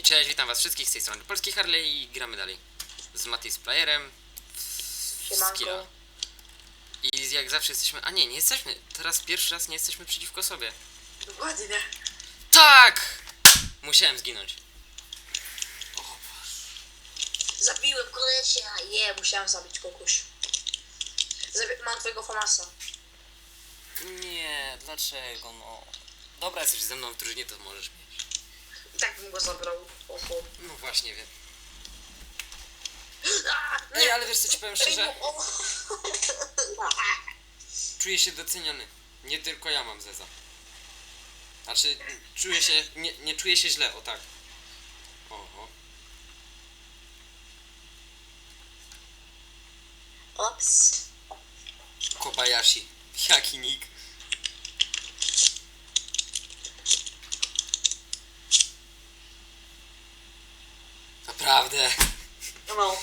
I cześć, witam was wszystkich z tej strony Polski Harley i gramy dalej z Matis Playerem w Siemanko. Skilla. I jak zawsze jesteśmy, a nie, nie jesteśmy, teraz pierwszy raz nie jesteśmy przeciwko sobie. Dokładnie. Tak! Musiałem zginąć. Zabiłem kolesia. Je, musiałem zabić kogoś. Zabi mam twojego famasa. Nie, dlaczego no? Dobra, jesteś ze mną w drużynie, to możesz tak bym go zabrał. Oho. No właśnie, wiem. Ej, ale wiesz co ci powiem szczerze? O. Czuję się doceniony. Nie tylko ja mam zeza. Znaczy, czuję się, nie, nie czuję się źle, o tak. Oho. Ops. Kobayashi. Jaki nick. Naprawdę. No.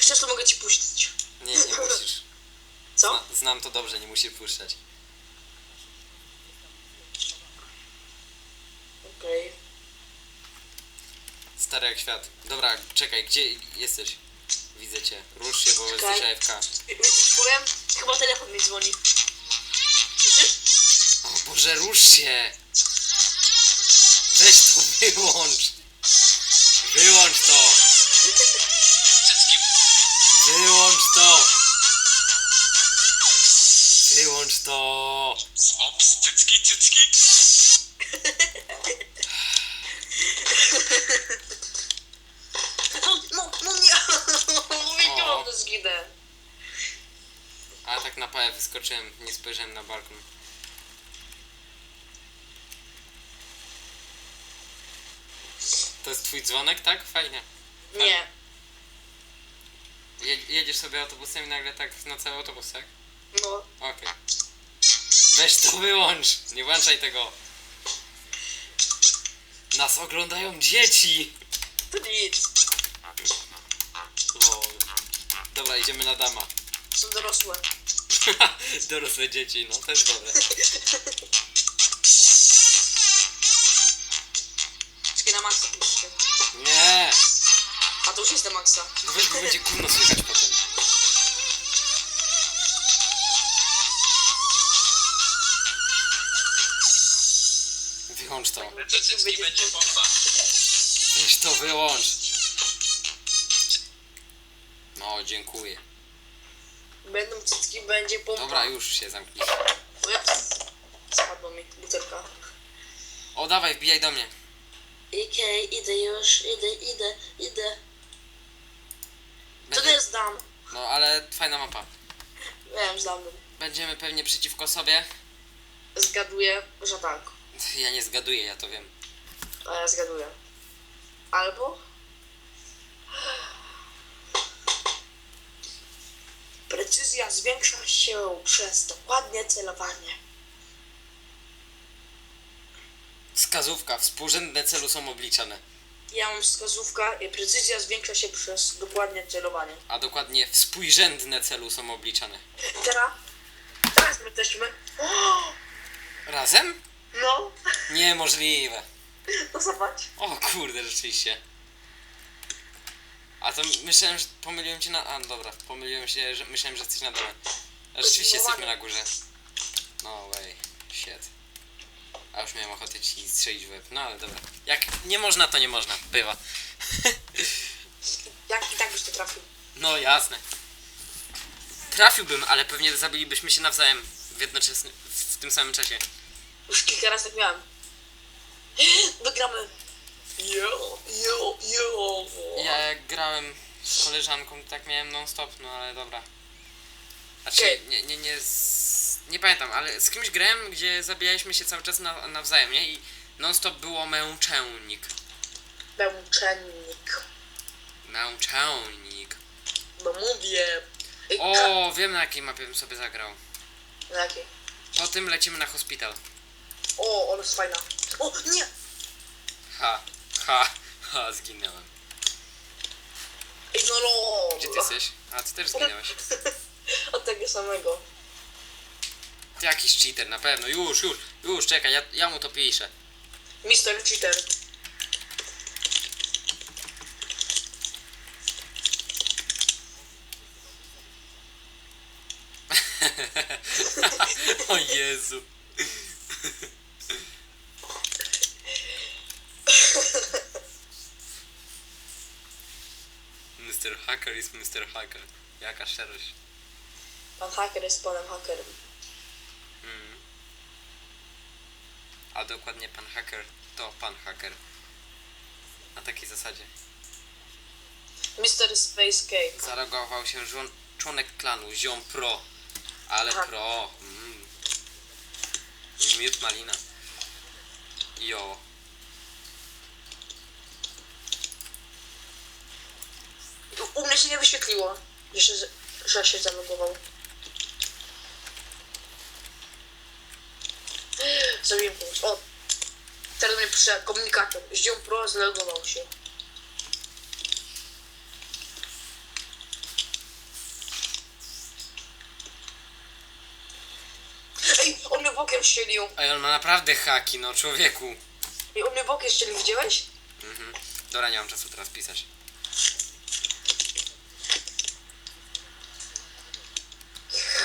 Chcesz, to mogę ci puścić. Nie, nie musisz. Co? Zna, znam to dobrze, nie musisz puszczać. Okej. Stary jak świat. Dobra, czekaj, gdzie jesteś? Widzę cię. Rusz się, bo Czekaj. jesteś AFK. Ci powiem? Chyba telefon mi dzwoni. Słyszysz? O Boże, rusz się! Weź to, wyłącz! Wyłącz to! Wyłącz to! Wyłącz to! Ops, cycki, cycki. No, no, no nie. Wiedziałam, że zginę. A tak na pałę wyskoczyłem, nie spojrzałem na balkon. To jest twój dzwonek, tak? Fajnie. Nie. Je jedziesz sobie autobusem i nagle tak na cały autobus, tak? No. Okej. Weź to wyłącz! Nie włączaj tego! Nas oglądają dzieci! To nic. O. Dobra, idziemy na dama. Są dorosłe. Dorosłe dzieci, no to jest dobre. Wszystkie na maksa piszcie. Nie! A to już jest na maksa. No weź, bo będzie gówno słychać potem. Wyłącz to. Cycki, będzie pompa. Weź to wyłącz. No, dziękuję. Będą cycki, będzie pompa. Dobra, już się zamknij. Jak Spadła mi butelka. O, dawaj, wbijaj do mnie. Okej, idę już, idę, idę, idę. To Będzie... też dam. No, ale fajna mapa. Wiem, znam. Będziemy pewnie przeciwko sobie. Zgaduję, że tak. Ja nie zgaduję, ja to wiem. A ja zgaduję. Albo... Precyzja zwiększa się przez dokładnie celowanie. Wskazówka. Współrzędne celu są obliczane. Ja mam wskazówkę i precyzja zwiększa się przez dokładnie celowanie. A dokładnie współrzędne celu są obliczane. Teraz, teraz my jesteśmy. Razem? No, Niemożliwe. no zobacz. O kurde, rzeczywiście. A to myślałem, że pomyliłem cię na... A, dobra, pomyliłem się, że myślałem, że jesteś na dole. A rzeczywiście jesteśmy na górze. No way, shit. A już miałem ochotę ci strzelić w łeb. No ale dobra. Jak nie można, to nie można. Bywa. Jak i tak byś to trafił. No jasne. Trafiłbym, ale pewnie zabilibyśmy się nawzajem w jednoczesnym, w tym samym czasie. Już kilka razy tak miałem. Wygramy. Jo, jo, jo. Ja jak grałem z koleżanką, tak miałem non stop, no ale dobra. Znaczy, Okej. nie, nie, nie, z... nie pamiętam, ale z kimś grałem, gdzie zabijaliśmy się cały czas na, nawzajem, nie? I non stop było męczennik. Męczennik. Męczennik. No mówię. O, wiem na jakiej mapie bym sobie zagrał. Na jakiej? Po tym lecimy na hospital. O, ona jest fajna. O, nie! Ha, ha, ha, zginęłem. Ej, no no. Gdzie ty jesteś? A, ty też zginęłeś. Od tego samego. Jakiś cheater, na pewno. Już, już, już, czekaj, ja, ja mu to piszę. Mister Cheater. o Jezu. Mr. Hacker is Mr. Hacker. Jaka szczerość. Pan haker jest panem hakerem. Mm. A dokładnie pan hacker to pan hacker. Na takiej zasadzie. Mister Space Cake. Zalogował się żon- członek klanu, ziom pro. Ale Aha. pro. Mm. Miód malina. Jo. U, u mnie się nie wyświetliło, że się, że się zalogował. Zrobiłem komuś. O! Teraz mnie pisze komunikator. Ziom Pro zalogował się. Ej, on mnie bokiem ścielił. Ej, on ma naprawdę haki, no człowieku. Ej, on mnie bokiem ścielił, widziałeś? Mhm. Dobra, nie mam czasu teraz pisać.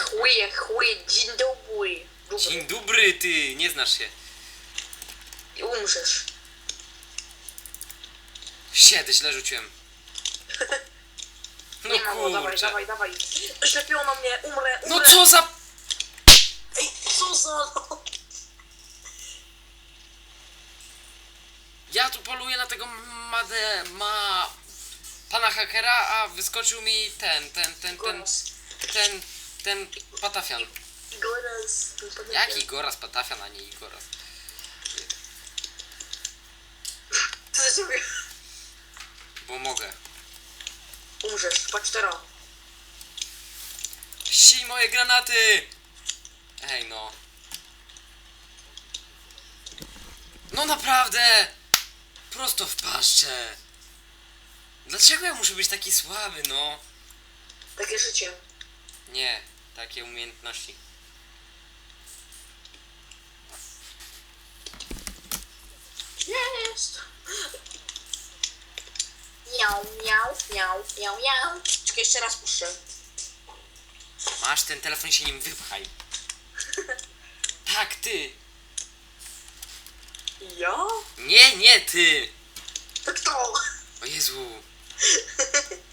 Chuje, chuje, dzień dobry. Dzień dobry, ty! Nie znasz się. I umrzesz. Siedy, źle rzuciłem. No Nie ma go, dawaj, kurczę. dawaj, dawaj. Oślepiono mnie, umrę, umrę. No co za... Ej, co za... Ja tu poluję na tego made... ma... Pana hakera, a wyskoczył mi ten, ten, ten, ten, ten, ten patafian. Goras. Jaki Goras patafian, a nie Igoras? Co ty zrobił? Bo mogę. Umrzesz, patrz teraz. Si moje granaty! Ej no. No naprawdę! Prosto w paszczę! Dlaczego ja muszę być taki słaby, no? Takie życie. Nie, takie umiejętności. Jest. Miau, miau, miau, miau, miau. Czekaj, jeszcze raz puszczę. Masz ten telefon się nim wypchaj. Tak, ty! Ja? Nie, nie ty! To kto? O Jezu!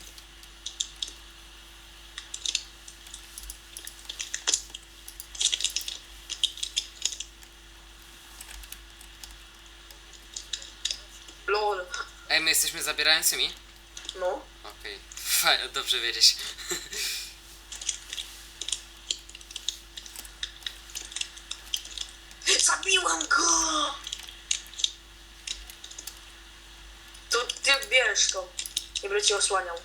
Lol. Ej, my jesteśmy zabierającymi? No. Okej, Fajnie, dobrze wiedzieć. Zabiłam go! To ty bierz to. Nie będę cię osłaniał.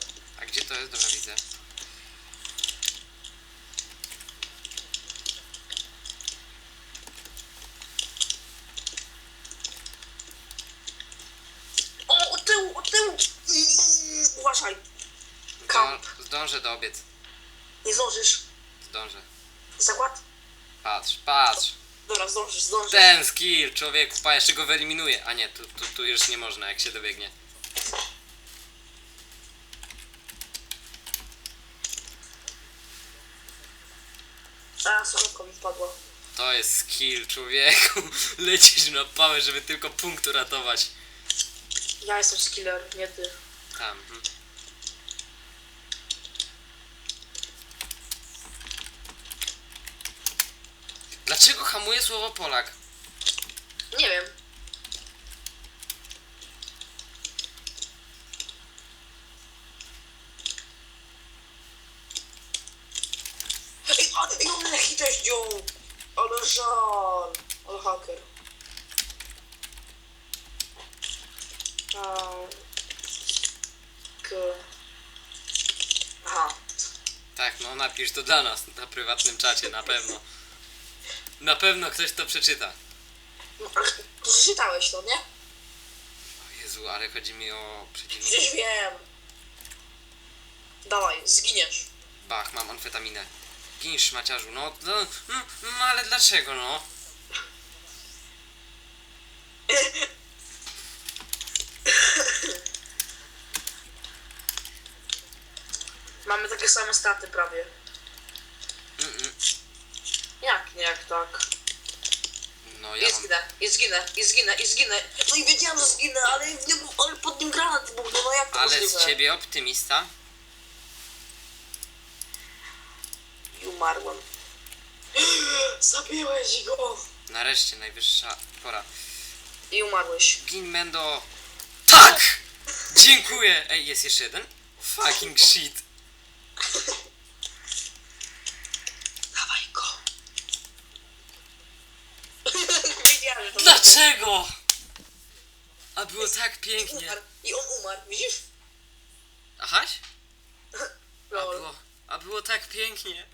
A gdzie to jest? Dobra, widzę. O, od tyłu, od tyłu! Mm, Uważaj, Kamp. Zdą- zdążę do obiec. nie zdążysz. Zdążę. Zakład? Patrz, patrz. Dobra, zdążysz, zdążysz. Ten skill, człowieku, pa, jeszcze go wyeliminuję. A nie, tu, tu, tu już nie można, jak się dobiegnie. A, słuchawka mi wpadła. To jest skill, człowieku. Lecisz na pałę, żeby tylko punkt uratować. Ja jestem skiller, nie ty. Tam. mhm. Dlaczego hamuje słowo Polak? Nie wiem. Ej, a, ej, on! Ale żal. Ale haker. K. Aha. Tak, no napisz to dla nas na prywatnym czacie, na pewno. Na pewno ktoś to przeczyta. No, przeczytałeś to, nie? O Jezu, ale chodzi mi o przeciwnika. Przecież wiem. Dawaj, zginiesz. Bach, mam amfetaminę. Ginisz, maciarzu, no, no, mm, mm, ale dlaczego, no? Mamy takie same staty prawie. Jak nie, jak tak? No ja Jest mam... zginę, jest zginę, jest zginę, jest zginę. No i wiedziałem, że zginę, ale, nie, ale pod nim granat wybuchnął, no jak to Ale możliwe? z ciebie optymista. I umarłem. Zabiłeś go! Nareszcie, najwyższa pora. I umarłeś. Gin Mendo. Tak! Dziękuję! Ej, jest jeszcze jeden? Fucking shit. Dawaj go. Wiedziałem, że to Dlaczego? A było tak pięknie. Umarł. I on umarł, widzisz? Ahaś? A Lol. było, a było tak pięknie.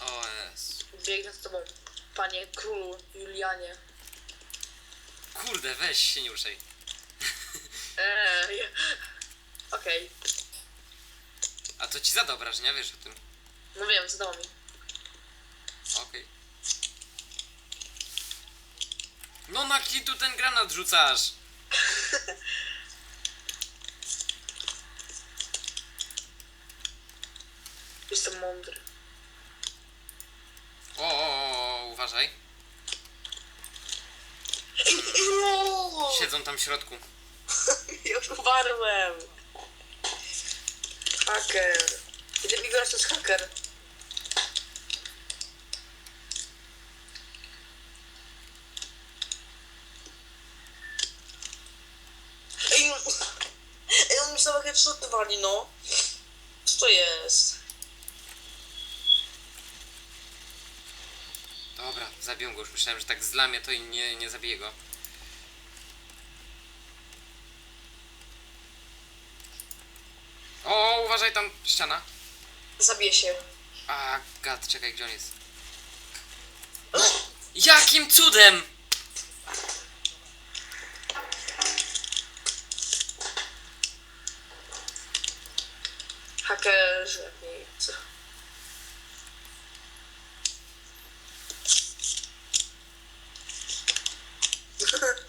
O jest. Biegnę z tobą, panie królu Julianie. Kurde, weź się nie ruszaj. Eee, okej. A to ci zadobrasz, nie wiesz o tym. No wiem, co dało mi. Okej. No na kij tu ten granat rzucasz. Jestem mądry. O, o, o, o uważaj. Siedzą tam w środku. Już umarłem. Haker. Kiedy mi gość to jest haker. Ej, no- ej, on mi same no. Co to jest? Dobra, zabiję go już. Myślałem, że tak zlamie to i nie, nie zabiję go. O, uważaj tam, ściana. Zabiję się. A, gad, czekaj, gdzie on jest? No, jakim cudem? Nic.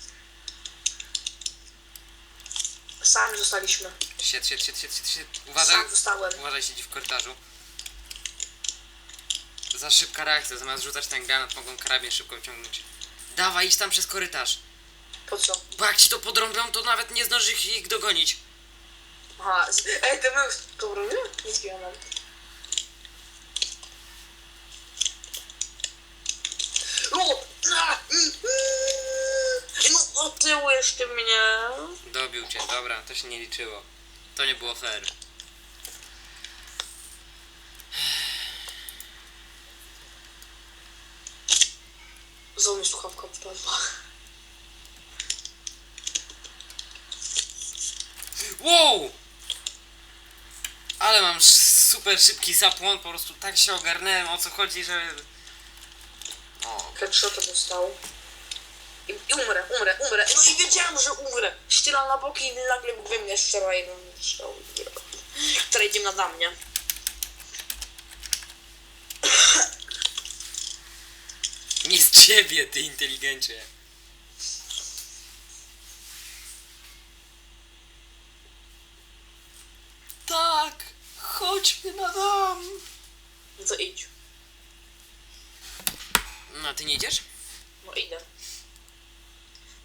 Sami zostaliśmy. Sied, sied, sied, sied, sied, sied. Uważaj, Sam zostałem. uważaj, siedzi w korytarzu. Za szybka reakcja, zamiast rzucać ten granat, mogą karabin szybko ciągnąć. Dawaj, idź tam przez korytarz. Po co? Bo jak ci to podrąbią, to nawet nie zdążysz ich dogonić. Aha, z... ej, ty był to robię? Nic nie mam. O! A! Mm, mm. No, otyłeś ty mnie. Dobił cię, dobra, to się nie liczyło. To nie było fair. Znowu mi słuchawka wpadła. Wow! Ale mam sz- super szybki zapłon, po prostu tak się ogarnąłem o co chodzi, że... O, Headshota dostał. I, I umrę, umrę, umrę. No i wiedziałem, że umrę. Ściela na boki i nagle we mnie strzela jeden strzał. Która idzie nade mnie. nie z ciebie, ty inteligencie. Tak, chodźmy na dom. No to idź. No, a ty nie idziesz? No idę.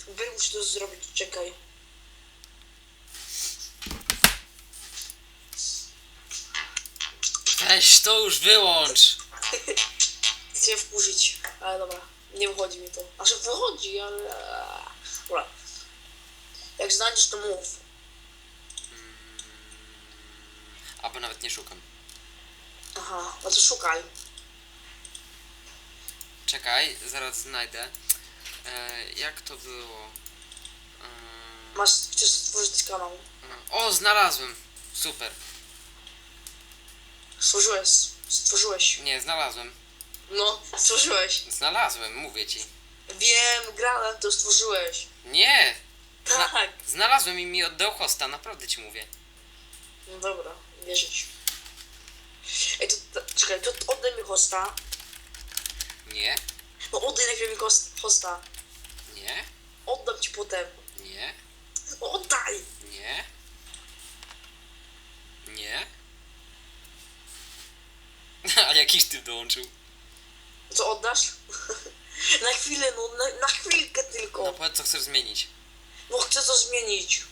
Wy muszę to zrobić, czekaj. Weź to już wyłącz. Chcę wkurzyć, ale dobra. Nie wychodzi mi to. Znaczy wychodzi, ale... Dobra. Jak znajdziesz, to mów. Albo nawet nie szukam. Aha, no to szukaj. Czekaj, zaraz znajdę. E, jak to było? E, Masz, chcesz stworzyć kanał. e, o, znalazłem. Super. Stworzyłeś, stworzyłeś. Nie, znalazłem. No, stworzyłeś. Znalazłem, mówię ci. Wiem, granat to stworzyłeś. Nie! Zna- Tak. znalazłem i mi oddał hosta, naprawdę ci mówię. No dobra, wierzę ci. Ej, to, to czekaj, to oddaj mi hosta. Nie, No oddaj najpierw mi host, hosta. nie, Oddam ci potem. nie. Oddaj! Nie? Nie? A jakiś ty dołączył? Co oddasz? na chwilę, no na, na chwilkę tylko. No powiedz co chcesz zmienić. No chcę to zmienić.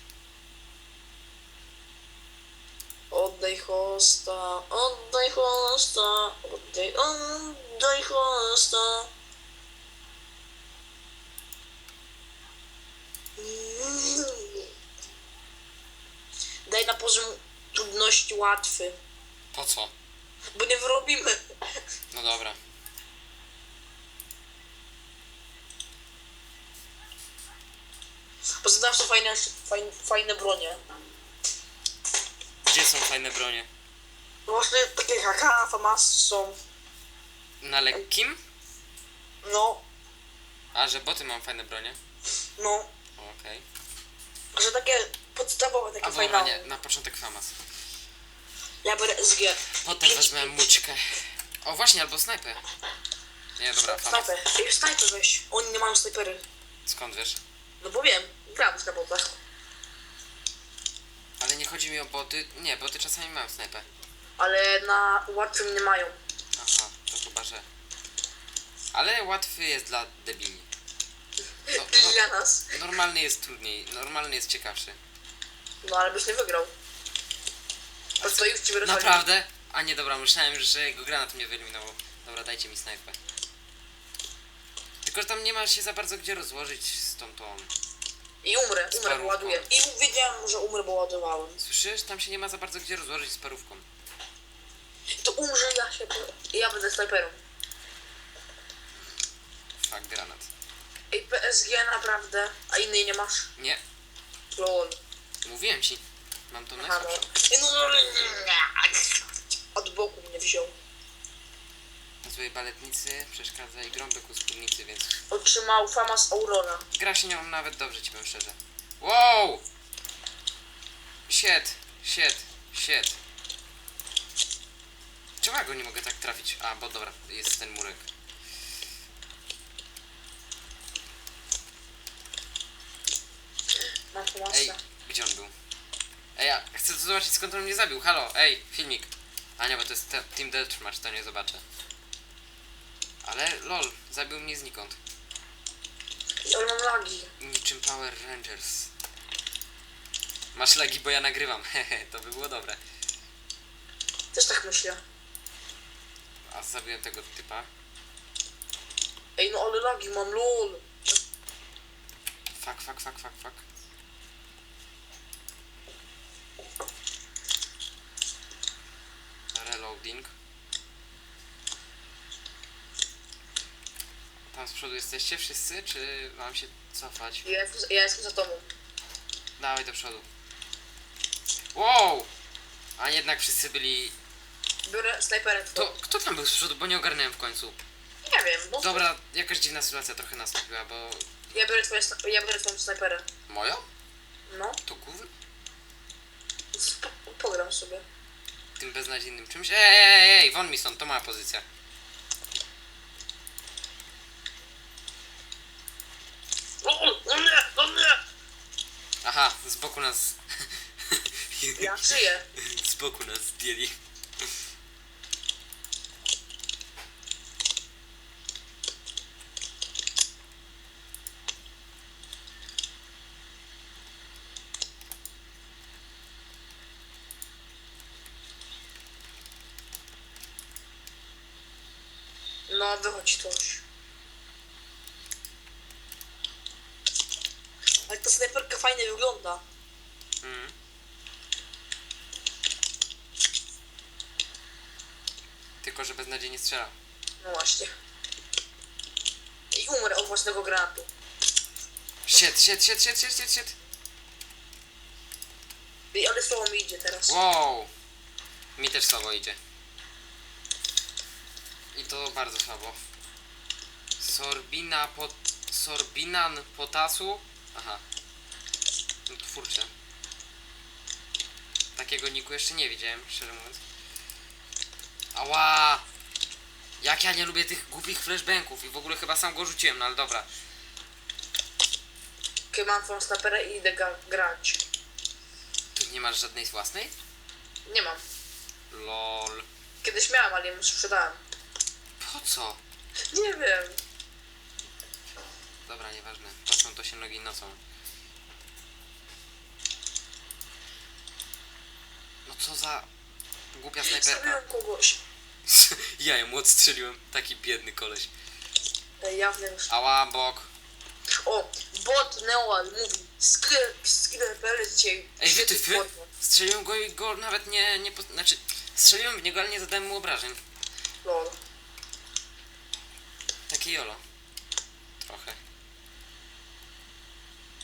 Oddaj hosta, oddaj hosta, oddaj, oddaj hosta. Daj na poziom trudności łatwy, Po co? bo nie wyrobimy. No dobra. Poza zawsze fajne, fajne, fajne bronie. Gdzie są fajne bronie? Właśnie takie haka, famasy są. Na lekkim? No, A, że boty mam fajne bronie? no. Okej. Że takie podstawowe, takie A fajne. dobra, nie, na początek famas. Ja biorę SG. Potem wezmę mućkę. O właśnie, albo snajpę. Nie, dobra, famas. Snajper. Ej, snajper weź. Oni nie mają snajpery. Skąd wiesz? No bo wiem, gram na botach. Ale nie chodzi mi o boty. Nie, boty czasami mają snajpę. Ale na łatwym nie mają. Aha, to chyba, że... Ale łatwy jest dla debili. No, I dla nas. no, normalny jest trudniej, normalny jest ciekawszy. No ale byś nie wygrał. Po co już ci wyrzucali? Naprawdę? A nie, dobra, myślałem, że jego granat mnie wyeliminował. Dobra, dajcie mi snajpę. Tylko, że tam nie ma się za bardzo gdzie rozłożyć z tą tą... I umrę, umrę, bo parówką. ładuję. I wiedziałem, że umrę, bo ładowałem. Słyszysz? Tam się nie ma za bardzo gdzie rozłożyć z parówką. To umrze ja się... po- ja będę snajperem. Fuck, granat. Ej, PSG naprawdę. A innej nie masz? Nie, Lol. mówiłem ci. Mam tą Aha, no. najsłabszą. Ej, no, no, Od boku mnie wziął. Złej baletnicy przeszkadza i grąbek u spódnicy, więc Otrzymał Famas Aurora. gra się nią nawet dobrze, ci powiem szczerze. Wow! Shit, shit, shit. Czemu ja go nie mogę tak trafić? A, bo dobra, jest ten murek. Ej, gdzie on był? Ej, ja chcę zobaczyć skąd on mnie zabił. Halo, ej, filmik. A nie, bo to jest te, Team Deathmatch, to nie zobaczę. Ale lol, zabił mnie znikąd. Ale mam lagi. Niczym Power Rangers. Masz lagi, bo ja nagrywam. Hehe, to by było dobre. Też tak myślę. A zabiłem tego typa. Ej, no ale lagi mam, lol. Fuck, fuck, fuck, fuck, fuck. Tam z przodu jesteście wszyscy, czy mam się cofać? Ja, jestem- ja jestem za tobą. Dawaj do przodu. Wow! A jednak wszyscy byli... Biorę snajperem. To kto tam był z przodu, bo nie ogarnąłem w końcu. Nie wiem, bo... Dobra, jakaś dziwna sytuacja trochę nastąpiła, bo... Ja biorę twoje, sna- ja biorę twoją snajperę. Moją? No, To gówno? pogram sobie. Tym beznadziejnym czymś? Ej, ej, ej, ej, won mi stąd, to moja pozycja. Lol, no nie, no nie! Aha, z boku nas... Ja żyję. z boku nas zdjęli. No, wychodź coś. Ale ta snajperka fajnie wygląda. Mm. Tylko, że beznadziejnie strzela. No właśnie. I umrę od własnego granatu. Shit, shit, shit, shit, shit, shit, shit. Ej, ale słowo mi idzie teraz. Wow! Mi też słabo idzie. I to bardzo słabo. Sorbina pot... Sorbinan potasu? Aha. No twórcze. Takiego niku jeszcze nie widziałem, szczerze mówiąc. Ała! Jak ja nie lubię tych głupich flashbanków i w ogóle chyba sam go rzuciłem, no ale dobra. Okej, mam twoją snaperę i idę ga- grać. Tu nie masz żadnej własnej? Nie mam. Lol. Kiedyś miałem, ale ją sprzedałem. Po co? Nie wiem. Dobra, nieważne. Pocą to się nogi nocą. No co za głupia snajperka. Zabiłem kogoś. Ja ją odstrzeliłem. Taki biedny koleś. Ej, Ja wiem. że- Ała, bok. O, bot. Skill, skill PL dzisiaj. Ej, wytyfy? bot. Strzeliłem go i go nawet nie, nie... Po... Znaczy, strzeliłem w niego, ale nie zadałem mu obrażeń. Lol. Takie jolo. Trochę.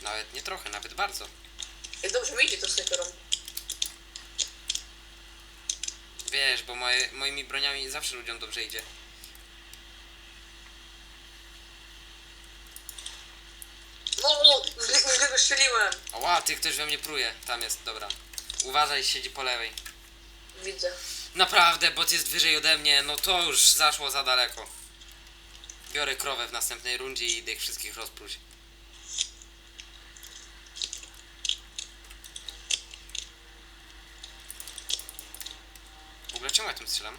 Nawet nie trochę, nawet bardzo. Ej, dobrze mi idzie to snajperą. Wiesz, bo moje, moimi broniami zawsze ludziom dobrze idzie. No, nie- już go strzeliłem. Ała, ty ktoś we mnie pruje. Tam jest, dobra. Uważaj, siedzi po lewej. Widzę. Naprawdę, bot jest wyżej ode mnie, no to już zaszło za daleko. Biorę krowę w następnej rundzie i idę ich wszystkich rozpróć. Ogóle czemu ja tym strzelam?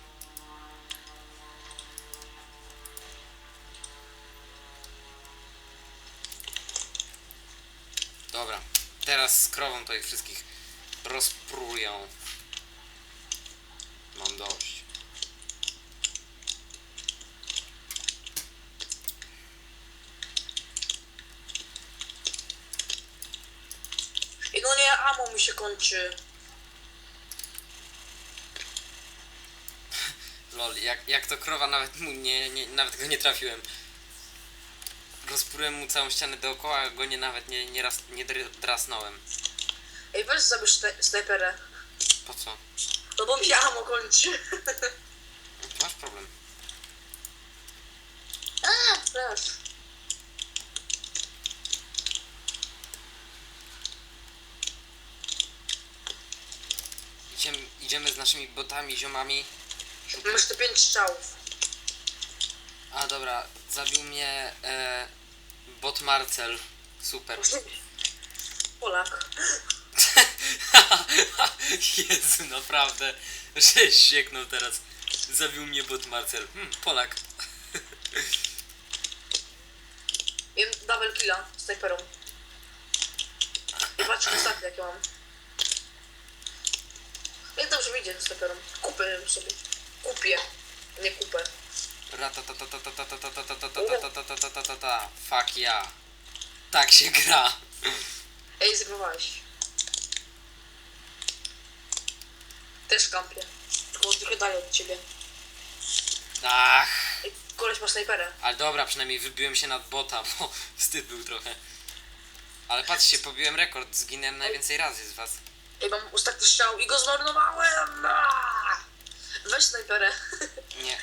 Dobra, teraz z krową to ich wszystkich rozprują. Mam dość. No nie, amo mi się kończy. Lol, jak, jak to krowa nawet mu nie, nie nawet go nie trafiłem. Rozprułem mu całą ścianę dookoła, a go nie nawet nie, nie, raz, nie dr- drasnąłem. Ej, weź zabierz snaj- snajperę. Po co? No bo mi amo kończy. Masz problem. A, też. Idziemy, idziemy z naszymi botami, ziomami. Masz te pięć strzałów. A dobra, zabił mnie e, bot Marcel. Super. Polak. Jezu, naprawdę. Żeś sieknął teraz. Zabił mnie bot Marcel. Hmm, Polak. Jem double killa snajperą. I patrz ostatnie jakie mam. Jak dobrze mi idzie snajperą. Ją sobie. Kupię. Nie kupę. Ratatatatatatatatatatatatatatatatata. Fuck ja. Tak się gra. Ej, zgrywałeś. Też kampię. Tylko trochę dalej od ciebie. Ach. Ej, koleś ma snajperę. Ale dobra, przynajmniej wybiłem się nad bota, bo wstyd był trochę. Ale patrzcie, pobiłem rekord, zginęłem najwięcej razy z was. Ej, mam ostatni strzał i go zmarnowałem! Weź snajperę. Nie,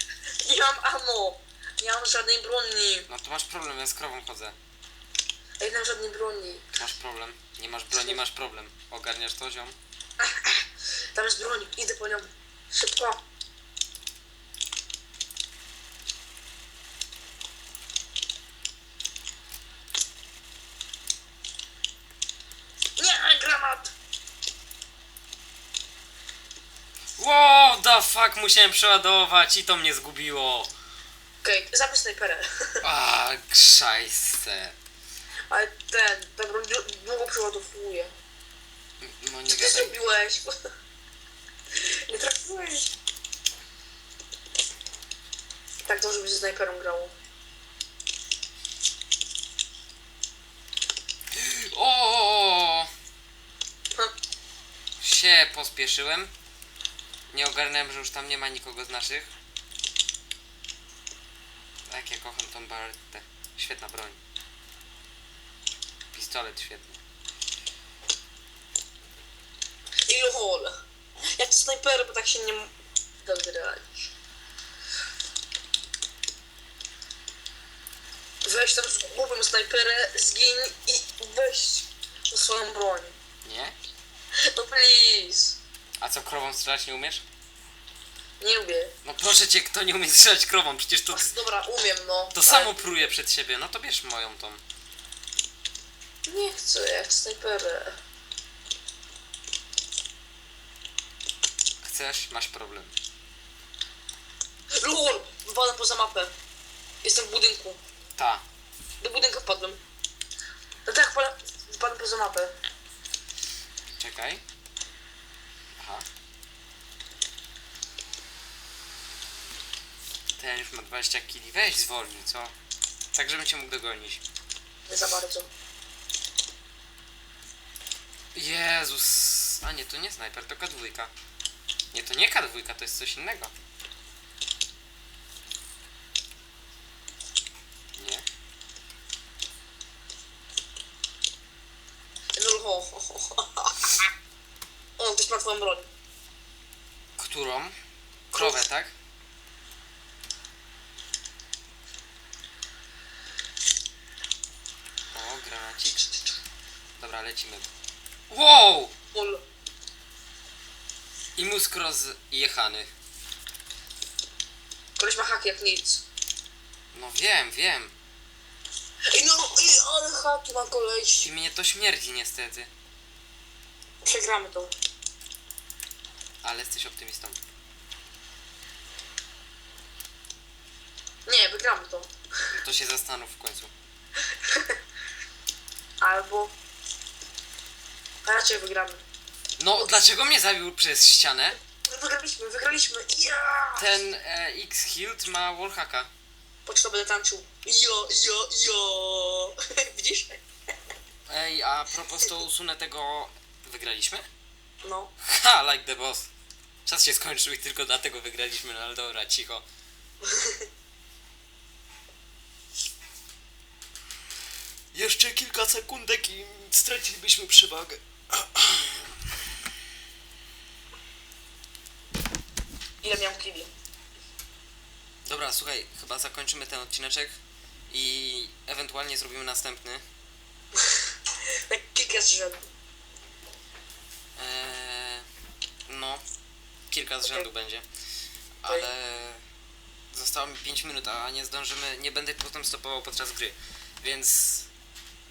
Nie mam ammo. Nie mam żadnej broni. no to masz problem, ja z krową chodzę. Ej, nie mam żadnej broni. Masz problem. Nie masz broni, masz problem. Ogarniasz to, ziom? Tam jest broń. Idę po nią. Szybko. Nie, granat! What the fuck, musiałem przeładować i to mnie zgubiło. Okej, okay, zabierz snajperę. A, szajse. Ale ten, ta broń dłu- długo przeładowuje. No nie Co ty gadaj. zrobiłeś? Nie trafiłeś. Tak to, żeby ze snajperą grało. O! Się pospieszyłem. Nie ogarnąłem, że już tam nie ma nikogo z naszych. Jak ja kocham tą baretę. Świetna broń. Pistolet świetny. I hol. Jak to snajpery, bo tak się nie da grać. Weź tam zgubię snajperę, zgiń i weź swoją broń. Nie? No please. A co, krową strzelać nie umiesz? Nie lubię. No proszę cię, kto nie umie strzelać krową? Przecież to, Dobra, umiem no. to samo pruje przed siebie. No to bierz moją tą. Nie chcę, ja chcę snajperę. Chcesz? Masz problem. LOL! Wypadłem poza mapę. Jestem w budynku. Ta. Do budynku wpadłem. No tak, pa- wypadłem poza mapę. Czekaj. Aha. Ten już ma 20 kili. Weź zwolnij, co? Tak, żebym cię mógł dogonić. Nie za bardzo. Jezus. A nie, to nie snajper, to K2. Nie, to nie K2, to jest coś innego. Nie. No ho, ho, ho. O, ktoś ma twoją broń. Którą? Krowę, tak? O, granacik. Dobra, lecimy. Wow! I mózg rozjechany. Koleś ma haki jak nic. No wiem, wiem. Ej no, ej, ale haki ma koleś. I mnie to śmierdzi niestety. Przegramy to. Ale jesteś optymistą. Nie, wygramy to. No to się zastanów w końcu. Albo... Raczej wygramy. No, dlaczego mnie zabił przez ścianę? Wygraliśmy, wygraliśmy. Ja! Ten e, X-Hilt ma wallhacka. Poczto będę tańczył. Jo, jo, jo. Widzisz? Ej, a propos to usunę tego... Wygraliśmy? No. Ha, like the boss. Czas się skończył i tylko dlatego wygraliśmy, no ale dobra, cicho. Jeszcze kilka sekundek i stracilibyśmy przewagę. Ile miał kili? Dobra, słuchaj, chyba zakończymy ten odcineczek i ewentualnie zrobimy następny. Tak kilka z rzędu. Eee, no, kilka z rzędu będzie. Ale zostało mi 5 minut, a nie zdążymy, nie będę potem stopował podczas gry. Więc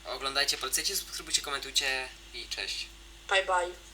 oglądajcie, polecajcie, subskrybujcie, komentujcie i cześć. Bye bye.